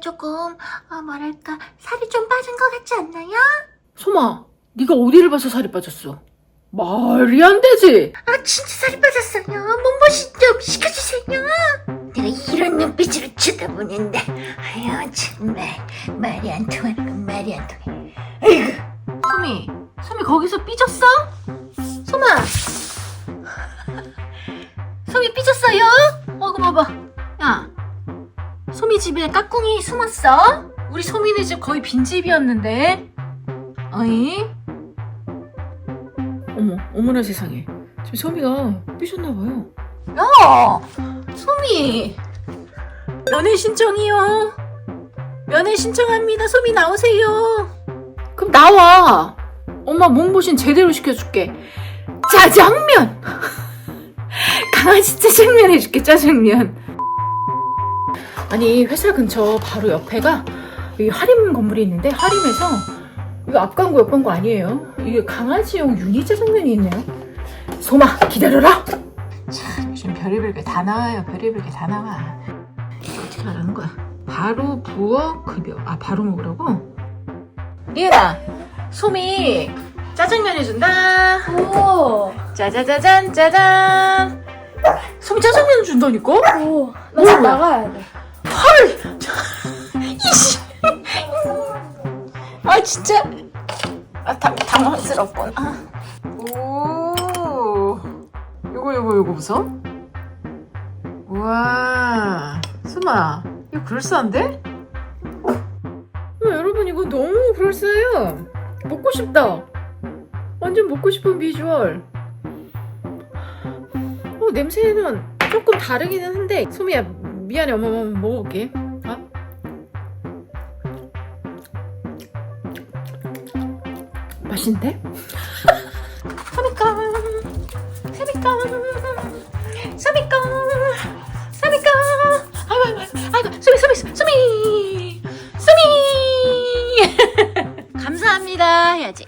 조금 아, 뭐랄까 살이 좀 빠진 것 같지 않나요? 소마, 네가 어디를 봐서 살이 빠졌어? 말이 안 되지. 아 진짜 살이 빠졌어요. 몸보신 좀 시켜주세요. 내가 이런 눈빛으로 쳐다보는데 아유 정말 말이 안 통하는 건 말이 안 통해. 아이고 소미, 소미 거기서 삐졌어? 소마, 소미 삐졌어요? 어, 그 봐봐. 야, 소미 집에 까꿍이 숨었어? 우리 소미네 집 거의 빈집이었는데. 어이? 어머, 어머나 세상에. 지금 소미가 삐졌나봐요. 야! 소미! 면회 신청이요. 면회 신청합니다. 소미 나오세요. 그럼 나와. 엄마 몸보신 제대로 시켜줄게. 짜장면! 강아지 짜장면 해줄게, 짜장면. 아니, 회사 근처 바로 옆에가 이 하림 건물이 있는데, 하림에서 이거 앞광고 옆광고 아니에요. 이게 강아지용 유니 짜장면이 있네요. 소마, 기다려라! 참, 요즘 별의별 게 다 나와요. 별의별 게 다 나와. 이거 어떻게 하라는 거야? 바로 부어 급여. 아, 바로 먹으라고? 리은아, 소미 짜장면 해준다. 오, 짜자자잔 짜잔. 소미 짜장면 준다니까? 오, 나? 지금 나가야 돼. 이씨. 아 진짜. 아 당, 당황스럽군. 아. 오. 요거 요거 요거 무서? 우와. 수마. 이거 그럴싸한데? 어, 여러분 이거 너무 그럴싸해요. 먹고 싶다. 완전 먹고 싶은 비주얼. 어, 냄새는 조금 다르기는 한데 소미야 미안해 엄마 엄마 먹어볼게. 아? 맛있는데? 소미깡 소미깡 소미깡 소미깡 아이고 아이고 아이고 소미 소미 소미. 소미. 감사합니다. 해야지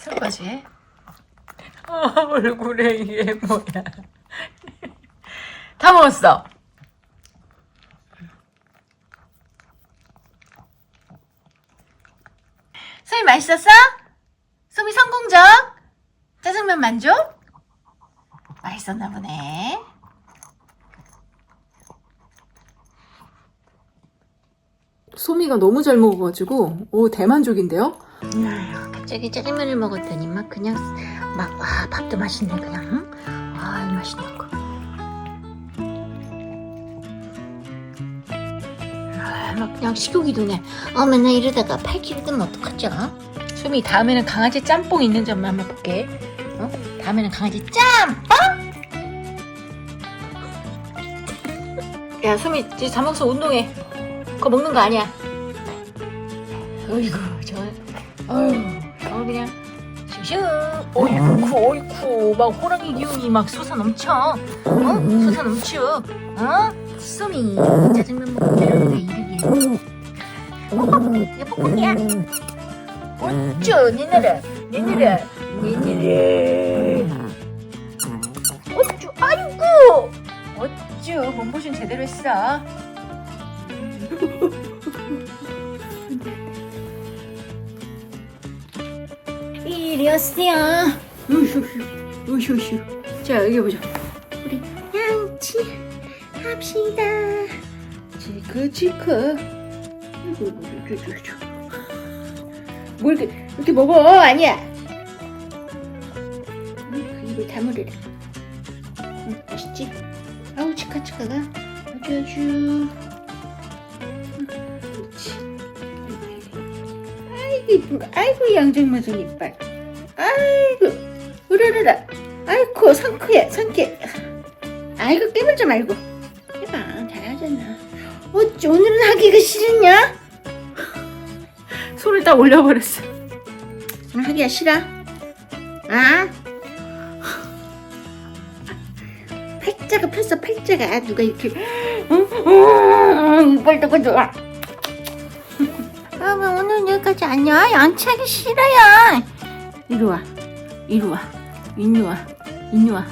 설거지 아 얼굴에 이게 뭐야 다 먹었어 소미 맛있었어? 소미 성공적? 짜장면 만족? 맛있었나 보네 소미가 너무 잘 먹어가지고 오 대만족인데요? 갑자기 짜장면을 먹었더니 막 그냥 막 와 밥도 맛있네 그냥 응? 아 맛있네 거. 아, 막 그냥 식욕이 도네. 어 맨날 이러다가 8kg 되면 어떡하죠? 소미 다음에는 강아지 짬뽕 있는 점만 한번 볼게. 어? 다음에는 강아지 짬뽕. 야 소미 이제 다 먹어서 운동해. 그거 먹는 거 아니야. 어이구 저 어휴 저 그냥 슝슝 어이쿠 어이쿠 막 호랑이 기운이 막 솟아 넘쳐. 어? 솟아 넘쳐. 어? 소미 짜장면 먹고 내려오게 이르게. 이게 뽀뽀이야. 어쭈 니네를 니네를 니네를 어쭈 아이고 어쭈 몸보신 제대로 했어 오세요. 으슈슈 으슈슈 자 여기 보자 우리 양치 합시다. 아이고 쭈쭈쭈 뭐 이렇게 이렇게 먹어 아니야 그 입을 다물으라 응, 맛있지? 아우 치카치카가 아주 아주 아이고 이쁜 거. 아이고 양정마송 이빨. 아이고 으르르라. 아이고 상크해 상쾌. 아이고 깨물지 말고. 해봐 잘하잖아. 어찌 오늘은 하기가 싫으냐? 손을 딱 올려버렸어. 오늘 하기가 싫어? 아? 팔자가 폈어 팔자가 누가 이렇게 이빨 닦아줘 여러분 오늘 여기까지 안녕 양치하기 싫어요 이리 와. 이리 와. 이리 와. 이리 와